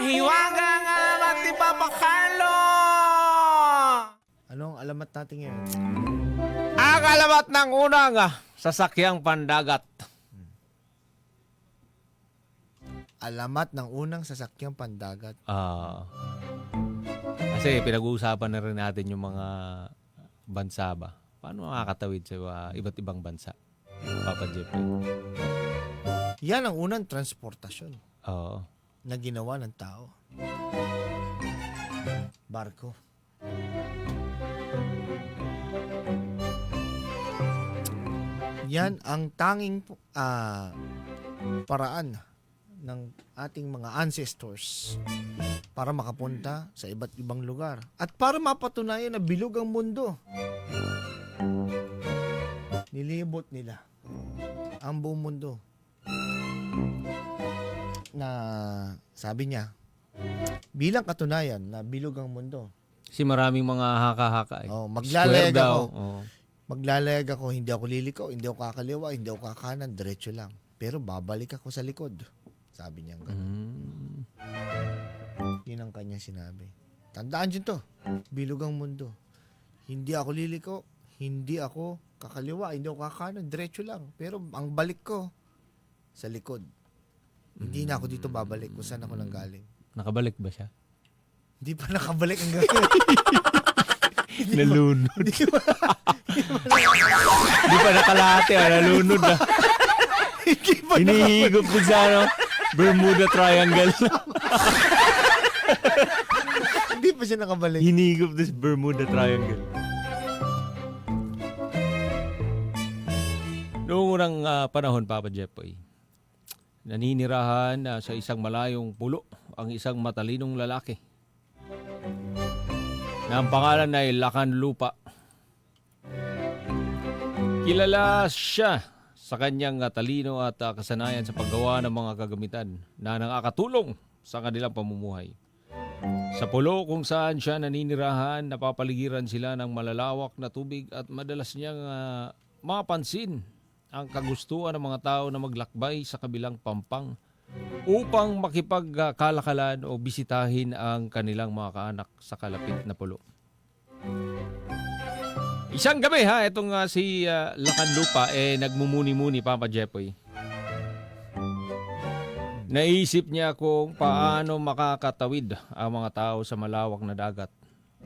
hiwaga nga mati papakalo! Ano ang alamat natin ngayon? Ang alamat ng unang ah, sasakyang pandagat. Alamat ng unang sasakyang pandagat. Ah. kasi pinag-uusapan na rin natin yung mga bansa ba? Paano makakatawid sa ah, iba't ibang bansa? Papa Jeffrey. Yan ang unang transportasyon Oo. Na ginawa ng tao. Barko. Yan ang tanging ah, paraan ng ating mga ancestors para makapunta sa iba't ibang lugar at para mapatunayan na bilog ang mundo. Nilibot nila ang buong mundo na sabi niya bilang katunayan na bilog ang mundo. Kasi maraming mga haka-haka eh. Oh, Square maglalayag daw. ako. Oo. Maglalayag ako, hindi ako lilikaw, hindi ako kakaliwa, hindi ako kakanan, diretso lang. Pero babalik ako sa likod. Sabi niya ganun. Mm. Yun ang kanya sinabi. Tandaan yun to. Bilog ang mundo. Hindi ako liliko, hindi ako kakaliwa, hindi ako kakanan, diretso lang. Pero ang balik ko, sa likod. Hindi na ako dito babalik kung saan ako nang galing. Nakabalik ba siya? Hindi pa nakabalik ang galing. Nalunod. Hindi pa, Di pa nakalate, ah, nalunod na. hindi pa Hinihigop din sa ano, Bermuda Triangle. Hindi pa siya nakabalik. Hinihigop sa Bermuda Triangle. Noong unang ah, panahon, Papa Jepoy, naninirahan ah, sa isang malayong pulo ang isang matalinong lalaki na ang pangalan ay Lakan Lupa. Kilala siya sa kanyang ah, talino at ah, kasanayan sa paggawa ng mga kagamitan na nakakatulong sa kanilang pamumuhay. Sa pulo kung saan siya naninirahan, napapaligiran sila ng malalawak na tubig at madalas niyang ah, mapansin ang kagustuhan ng mga tao na maglakbay sa kabilang pampang upang makipagkalakalan o bisitahin ang kanilang mga kaanak sa kalapit na pulo. Isang gabi ha, itong ah, si uh, Lacanlupa eh nagmumuni-muni Papa Jepoy. Naisip niya kung paano makakatawid ang mga tao sa malawak na dagat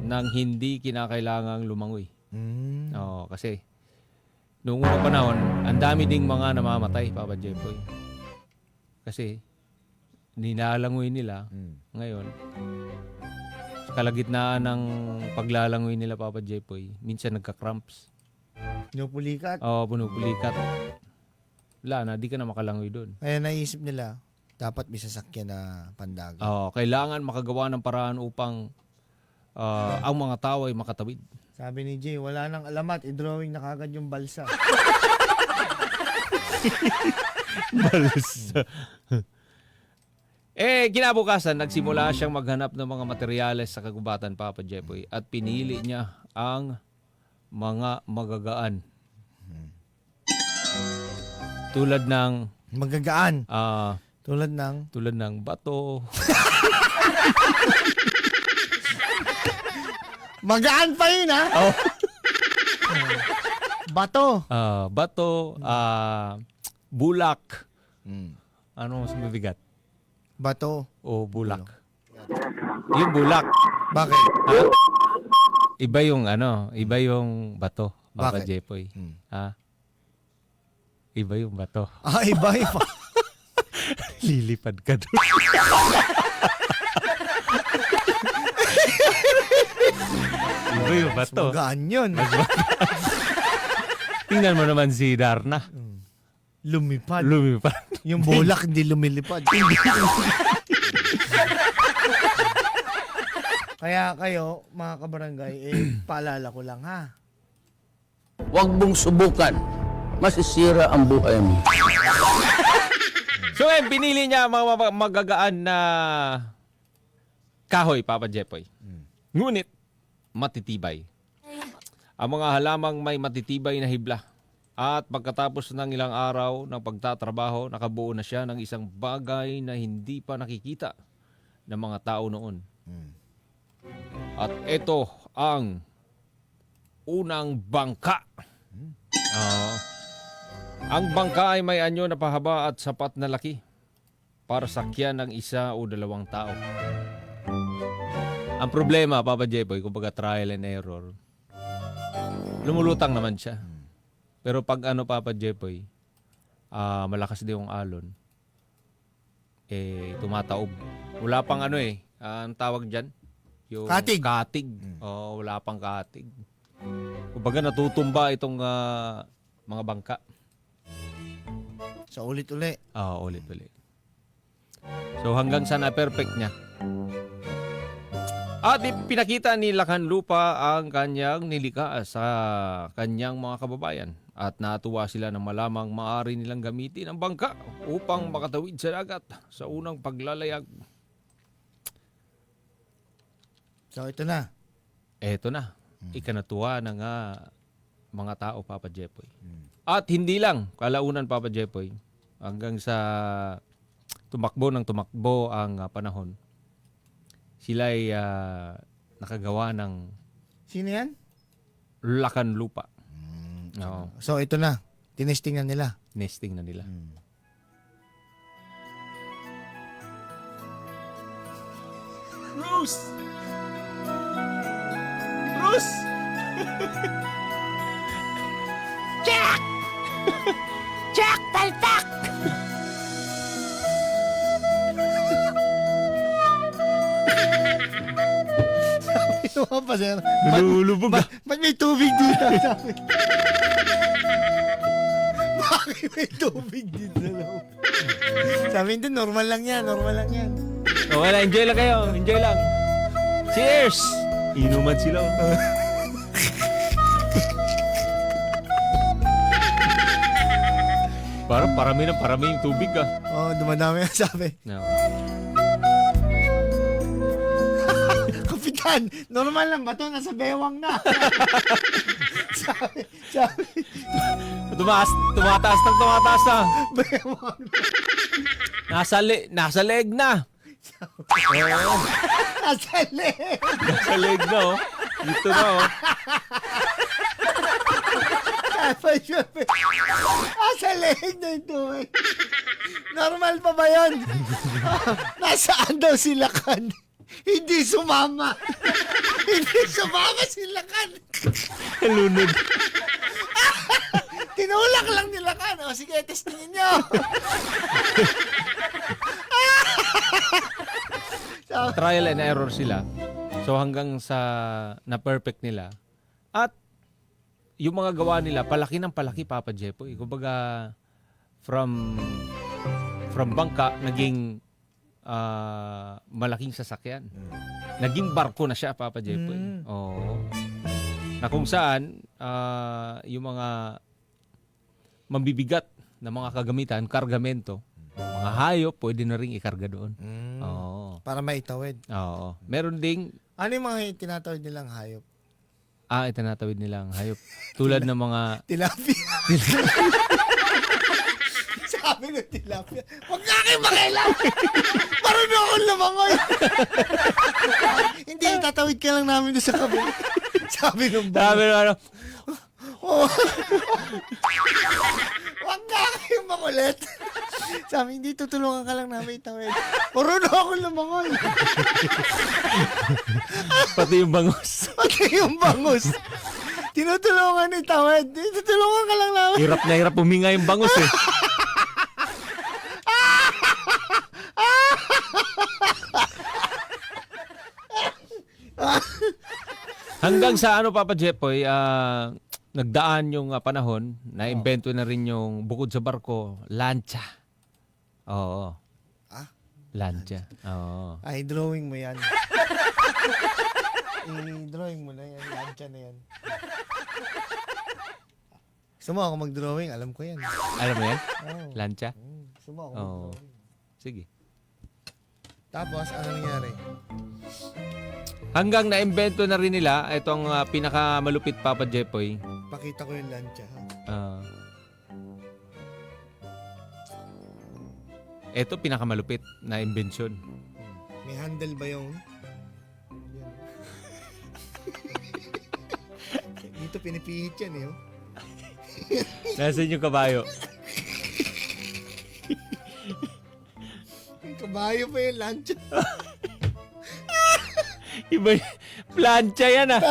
nang hindi kinakailangang lumangoy. Mm. Oo, kasi noong unang panahon, ang dami ding mga namamatay, Papa Jepoy. Kasi ninalangoy nila Mm. ngayon. Sa kalagitnaan ng paglalangoy nila, Papa Jepoy, minsan nagka-cramps. Pinupulikat. Oo, punupulikat. Wala na, di ka na makalangoy doon. Kaya naisip nila, dapat may sasakyan na pandagat. Oo, kailangan makagawa ng paraan upang ah, ang mga tao ay makatawid. Sabi ni Jay, wala nang alamat, i-drawing na kagad yung balsa. Balsa. eh, kinabukasan, nagsimula siyang maghanap ng mga materyales sa kagubatan, Papa Jepoy, at pinili niya ang mga magagaan. Tulad ng Magagaan. ah, Tulad ng, tulad ng bato, magaan pa yun ha? oh, Bato. ah, bato, ah, bulak. Mm. Ano mas mabigat? Bato. O bulak? Yung bulak. Bakit? Ha? Iba yung ano, iba yung bato, Papa Bakit? Jepoy. Hmm. Ha? Iba yung bato. Ah, iba iba. Lilipad ka doon. iba yung bato. Magaan yun. Tingnan mo naman si Darna. Lumipad. Lumipad. yung bulak hindi lumilipad. Kaya kayo, mga kabarangay, eh, paalala ko lang ha. Huwag mong subukan. Masisira ang buhay mo. So, eh, pinili niya ang mga mga magagaan na kahoy, Papa Jepoy. Ngunit, matitibay. Ang mga halamang may matitibay na hibla. At pagkatapos ng ilang araw ng pagtatrabaho, nakabuo na siya ng isang bagay na hindi pa nakikita ng mga tao noon. Mm. At ito ang unang bangka. Oo. ang bangka ay may anyo na pahaba at sapat na laki para sakyan ng isa o dalawang tao. Ang problema, Papa Jepoy, kumbaga trial and error, lumulutang naman siya. Pero pag ano, Papa Jepoy, ah, malakas din yung alon, eh, tumataob. Wala pang ano eh, ah, ang tawag dyan? Yung Katig. Katig. Oo, wala pang katig. Kumbaga natutumba itong ah, mga bangka. Sa ulit-uli. Ah, ulit-ulit. So hanggang sa na-perfect niya. At pinakita ni Lakan Lupa ang kanyang nilika sa kanyang mga kababayan. At natuwa sila na malamang maaari nilang gamitin ang bangka upang makatawid sa dagat sa unang paglalayag. So ito na. Eto na, ikanatuwa na nga mga tao, Papa Jepoy. At hindi lang, kalaunan, Papa Jepoy, hanggang sa tumakbo ng tumakbo ang ah, panahon, sila ay ah, nakagawa ng Sino yan? lakan lupa. Oo, So ito na. Tinesting na nila. nesting na nila. Bruce! Bruce! pa, sir. Nalulubog ba't, ba't may tubig dito? Bakit may tubig dito sa loob? Sabi hindi, normal lang yan, normal lang yan. Okay lang, enjoy lang kayo. Enjoy lang. Cheers! Inuman sila. oh. Parang parami na parami yung tubig ah. Oo, oh, dumadami ang sabi. No. Kapitan, normal lang ba to? Nasa bewang na. sabi, sabi, Tumaas, tumataas ng tumataas na. bewang na. Nasa, le, nasa leg na. Oo, Nasa leg. nasa leg na oh. Dito na oh. Sabi, nasa leg na yung tubig. Normal pa ba yun? Nasaan daw si Lakan? Hindi sumama. Hindi sumama si Lakan. Lunod. Tinulak lang ni Lakan. O sige, testingin nyo. Trial and error sila. So hanggang sa na-perfect nila. At yung mga gawa nila, palaki ng palaki, Papa Jepoy. Kumbaga, from from bangka, naging ah, malaking sasakyan. Naging barko na siya, Papa Jepoy. Mm. Oo. Na kung saan, ah, yung mga mabibigat na mga kagamitan, kargamento, mga hayop, pwede na rin ikarga doon. Oo. Para maitawid. Oo. Meron ding Ano yung mga tinatawid nilang hayop? ah itinatawid nilang hayop tulad ng mga Tilapia. Sabi ng tilapia, huwag ka kayo makialam. Marunong akong lumangoy. Hindi, tatawid ka lang namin doon sa kabila. Sabi ng Sabi bang, ng ano, huwag ka kayo makulit. Sabi, hindi, tutulungan ka lang namin itawid. Marunong akong lumangoy. pati yung bangos. Pati yung bangus. Tinutulungan ni Tawid. Tinutulungan ka lang namin. hirap na hirap huminga yung bangos eh. Hanggang sa ano Papa Jepoy, ah, nagdaan yung ah, panahon, na-invento na rin yung bukod sa barko, lancha. Oo. Ah? Lancha. Oo. Ay, drawing mo yan. I-drawing mo na yan. Lansya na yan. Gusto mo ako mag-drawing? Alam ko yan. Alam mo yan? Oh. Lancha? Mm, Gusto mo ako Oo. mag-drawing. Sige. Tapos, ano nangyari? Hanggang na-invento na rin nila itong ah, pinakamalupit Papa Jepoy. Pakita ko yung lansya. Ha? Ah. ito pinakamalupit na imbensyon. May handle ba yung... Dito pinipihit yan eh. oh. Nasaan yung kabayo? Yung kabayo pa yung lunch. Iba y- plancha yan ah.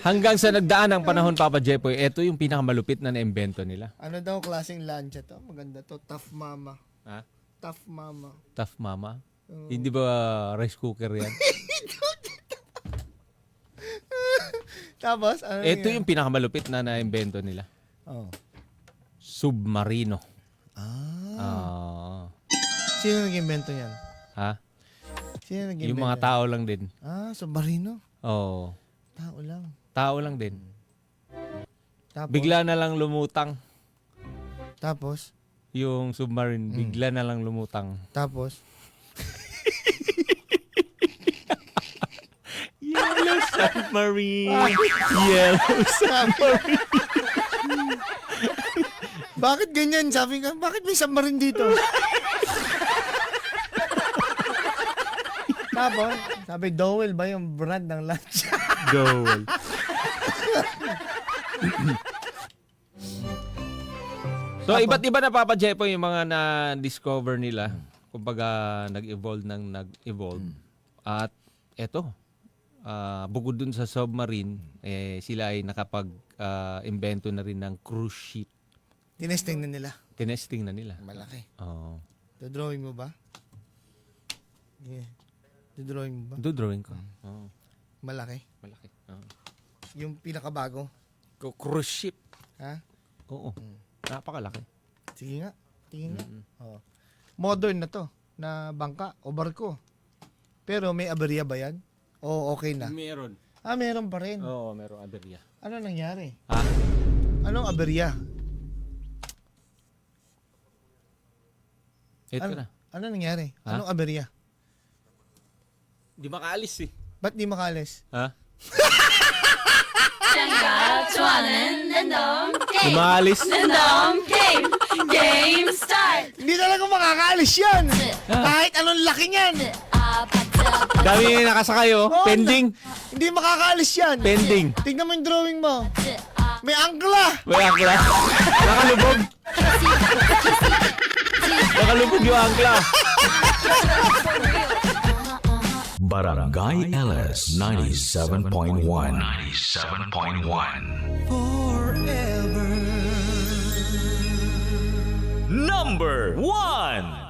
Hanggang sa nagdaan ang panahon, Papa Jepoy, ito yung pinakamalupit na na-invento nila. ano daw klaseng lunch to? Maganda to. Tough mama. Ha? Tough mama. Tough mama. Hindi ba rice cooker yan? Tapos, ano ito yung pinakamalupit na na-invento nila. Oh. Submarino. Ah. Ah. Sino nag-invento yan? Ha? Sino nag-invento Yung mga tao lang din. Ah, submarino. Oo. Tao lang. Tao lang din. Tapos, Bigla na lang lumutang Tapos, yung submarine. Hmm. Bigla na lang lumutang. tapos, Yellow submarine. Yellow submarine. bakit ganyan? Sabi ka, bakit may submarine dito? Tapos, sabi, Dowell ba yung brand ng lunch? Goal. so, iba't iba na Papa Jepo yung mga na-discover nila. Kumbaga, nag-evolve ng nag-evolve. At eto, ah, bukod dun sa submarine, eh, sila ay nakapag-invento na rin ng cruise ship. Tinesting na nila. Tinesting na nila. Malaki. Oo. Do-drawing mo ba? Yeah. Do-drawing ba? Do drawing ko. Oo. Malaki. Malaki. Oo. Yung pinakabago. Ku- Cruise ship. Ha? Oo. Napakalaki. Sige nga. Tingin nga. Oh. Modern na to. Na bangka o barko. Pero may aberya ba yan? O okay na? Meron. Ah, meron pa rin. Oo, meron aberya. Ano nangyari? Ha? Anong aberya? Ito Ano, na. ano nangyari? Ha? Anong aberya? Di makaalis eh. Ba't di makalis? Ha? 생각 좋아하는 랜덤 Di 게임 makaalis? 랜덤 게임 게임 Hindi talaga makakaalis yan. Kahit anong laki niyan. Dami na nakasakay oh. Pending. Hindi makakaalis yan. Pending. Tignan mo yung drawing mo. May angkla. May angkla. Nakalubog. Nakalubog yung angkla. Barangay LS 97.1 97.1 Number 1